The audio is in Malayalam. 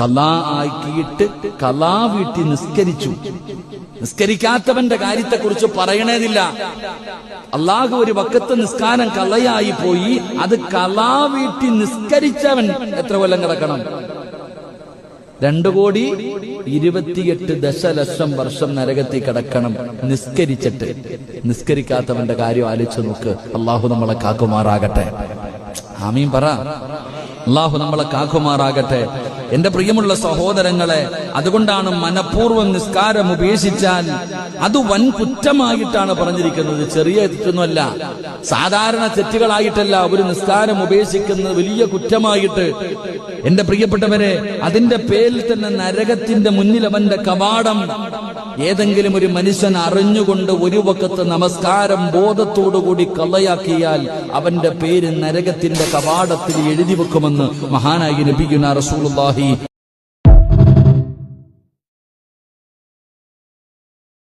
കലാ ആക്കിയിട്ട് കലാ വീട്ടി നിസ്കരിച്ചു. നിസ്കരിക്കാത്തവന്റെ കാര്യത്തെക്കുറിച്ച് പറയണേതില്ല. അള്ളാഹു ഒരു വക്കത്ത് നിസ്കാരം കലയായി പോയി അത് കലാ വീട്ടി നിസ്കരിച്ചവൻ എത്ര കൊല്ലം കിടക്കണം? രണ്ടു കോടി ഇരുപത്തിയെട്ട് ദശലക്ഷം വർഷം നരകത്തിൽ കിടക്കണം നിസ്കരിച്ചിട്ട്. നിസ്കരിക്കാത്തവന്റെ കാര്യം ആലോചിച്ച് നോക്ക്. അള്ളാഹു നമ്മളെ കാക്കുമാറാകട്ടെ. ആമീൻ പറ. അള്ളാഹു നമ്മളെ കാക്കുമാറാകട്ടെ. എന്റെ പ്രിയമുള്ള സഹോദരങ്ങളെ അതുകൊണ്ടാണ് മനഃപൂർവം നിസ്കാരം ഉപേക്ഷിച്ചാൽ അത് വൻ കുറ്റമായിട്ടാണ് പറഞ്ഞിരിക്കുന്നത്. ചെറിയ തെറ്റൊന്നുമല്ല. സാധാരണ തെറ്റുകളായിട്ടല്ല ഒരു നിസ്കാരം ഉപേക്ഷിക്കുന്നത് വലിയ കുറ്റമായിട്ട്. എന്റെ പ്രിയപ്പെട്ടവരെ അതിന്റെ പേരിൽ തന്നെ നരകത്തിന്റെ മുന്നിൽ അവന്റെ കവാടം. ഏതെങ്കിലും ഒരു മനുഷ്യൻ അറിഞ്ഞുകൊണ്ട് ഒരു വക്കത്ത് നമസ്കാരം ബോധത്തോടുകൂടി കള്ളയാക്കിയാൽ അവന്റെ പേര് നരകത്തിന്റെ കവാടത്തിൽ എഴുതി വെക്കുമെന്ന് മഹാനായി നബിയുന الصراط